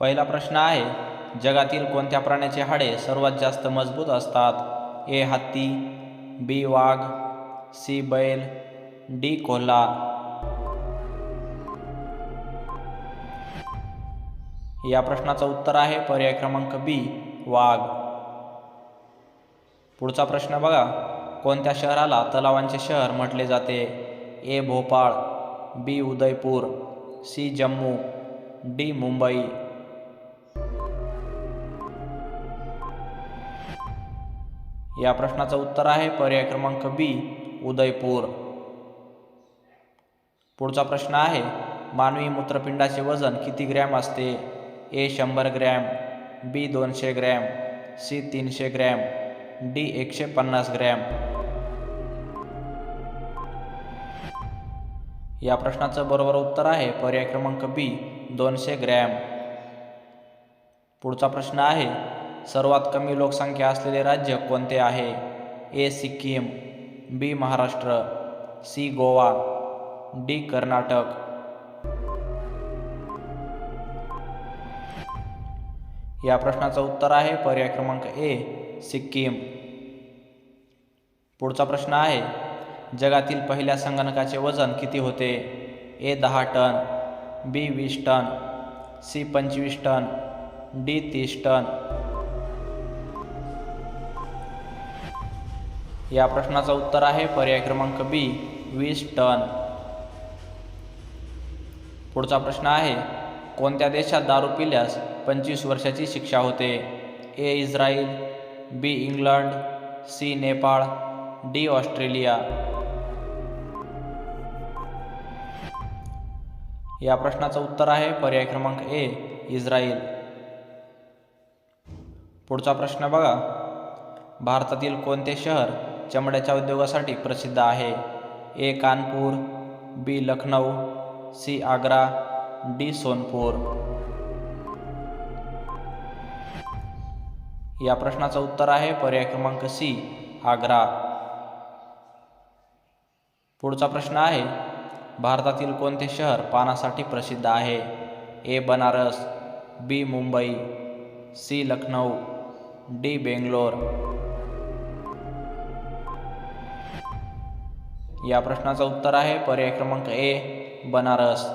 पहिला प्रश्न आहे जगातील कोणत्या प्राण्याचे हाडे सर्वात जास्त मजबूत असतात? ए हत्ती बी वाघ सी बैल डी कोल्हा. या प्रश्नाचं उत्तर आहे पर्याय क्रमांक बी वाघ. पुढचा प्रश्न बघा कोणत्या शहराला तलावांचे शहर म्हटले जाते? A Bhopal B Udaipur C Jammu D Mumbai. या प्रश्नाचं उत्तर आहे. पर्याय क्रमांक बी उदयपूर. पुढचा प्रश्न आहे मानवी मूत्रपिंडाचे वजन किती ग्रॅम असते? ए शंभर ग्रॅम. बी दोनशे ग्रॅम. सी तीनशे ग्रॅम. डी एकशे पन्नास ग्रॅम. या प्रश्नाचं बरोबर उत्तर आहे. पर्याय क्रमांक बी दोनशे ग्रॅम. पुढचा प्रश्न आहे सर्वात कमी लोकसंख्या असलेले राज्य कोणते आहे? A Sikkim B Maharashtra C Goa D Karnataka. या प्रश्नाचं उत्तर आहे पर्याय क्रमांक ए सिक्कीम. पुढचा प्रश्न आहे जगातील पहिल्या संगणकाचे वजन किती होते? ए दहा टन बी वीस टन सी पंचवीस टन डी तीस टन. या प्रश्नाचं उत्तर आहे पर्याय क्रमांक बी वीस टन. पुढचा प्रश्न आहे कोणत्या देशात दारू पिल्यास पंचवीस वर्षाची शिक्षा होते? A Israel B England C Nepal D Australia. या प्रश्नाचं उत्तर आहे पर्याय क्रमांक ए इस्रायल. पुढचा प्रश्न बघा भारतातील कोणते शहर चमड्याच्या उद्योगासाठी प्रसिद्ध आहे. A. Kanpur B. Lucknow C. Agra D. Sonpur. या प्रश्नाचं उत्तर आहे पर्याय क्रमांक सी आग्रा. पुढचा प्रश्न आहे भारतातील कोणते शहर पानासाठी प्रसिद्ध आहे? A. Banaras B. Mumbai C. Lucknow D. Bangalore. या प्रश्नाचं उत्तर आहे. पर्याय क्रमांक ए बनारस.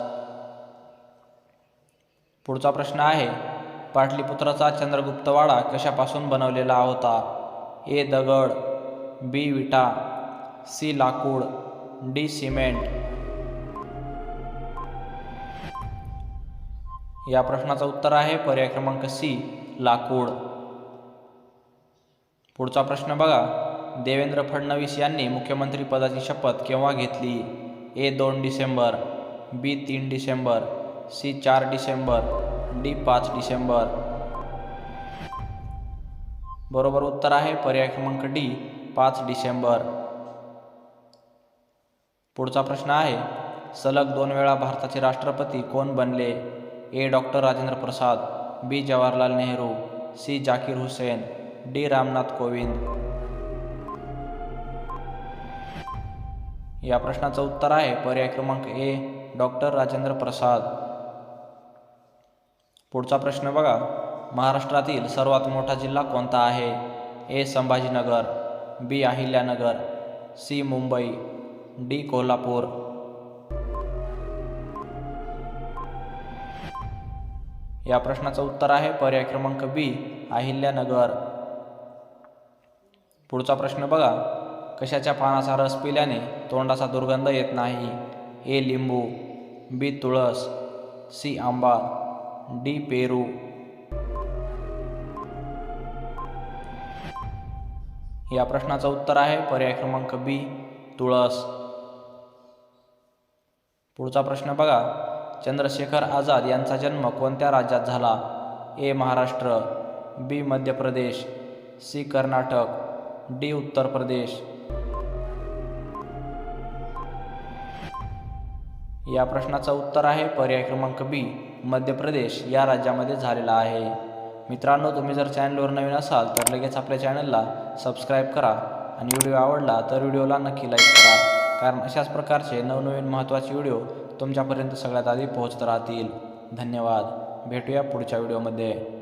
पुढचा प्रश्न आहे पाटलीपुत्राचा चंद्रगुप्तवाडा कशापासून बनवलेला होता? ए दगड. बी विटा. सी लाकूड. D cement. या प्रश्नाचं उत्तर आहे. पर्याय क्रमांक सी लाकूड. पुढचा प्रश्न बघा. देवेंद्र फडणवीस यांनी मुख्यमंत्रीपदाची शपथ केव्हा घेतली? ए दोन डिसेंबर बी तीन डिसेंबर सी चार डिसेंबर डी पाच डिसेंबर. बरोबर उत्तर आहे पर्याय क्रमांक डी पाच डिसेंबर. पुढचा प्रश्न आहे सलग दोन वेळा भारताचे राष्ट्रपती कोण बनले? A doctor Rajendra Prasad B Jawaharlal Nehru C Zakir Hussain D Ramnath Kovind. या प्रश्नाचं उत्तर आहे. पर्याय क्रमांक ए डॉक्टर राजेंद्र प्रसाद. पुढचा प्रश्न बघा. महाराष्ट्रातील सर्वात मोठा जिल्हा कोणता आहे? A Sambhajinagar B Ahilyanagar C Mumbai D Kolhapur. या प्रश्नाचं उत्तर आहे. पर्याय क्रमांक बी अहिल्यानगर. पुढचा प्रश्न बघा. कशाच्या पानाचा रस पिल्याने तोंडाचा दुर्गंध येत नाही? ए लिंबू बी तुळस सी आंबा डी पेरू. या प्रश्नाचं उत्तर आहे पर्याय क्रमांक बी तुळस. पुढचा प्रश्न बघा. चंद्रशेखर आझाद यांचा जन्म कोणत्या राज्यात झाला? ए महाराष्ट्र बी मध्य प्रदेश सी कर्नाटक डी उत्तर प्रदेश. या प्रश्नाचं उत्तर आहे पर्याय क्रमांक बी मध्य प्रदेश या राज्यामध्ये झालेला आहे. मित्रांनो तुम्ही जर चॅनलवर नवीन असाल तर लगेच आपल्या चॅनलला सबस्क्राईब करा आणि व्हिडिओ आवडला तर व्हिडिओला नक्की लाईक करा कारण अशाच प्रकारचे नवनवीन महत्त्वाचे व्हिडिओ तुमच्यापर्यंत सगळ्यात आधी पोहोचत राहतील. धन्यवाद. भेटूया पुढच्या व्हिडिओमध्ये.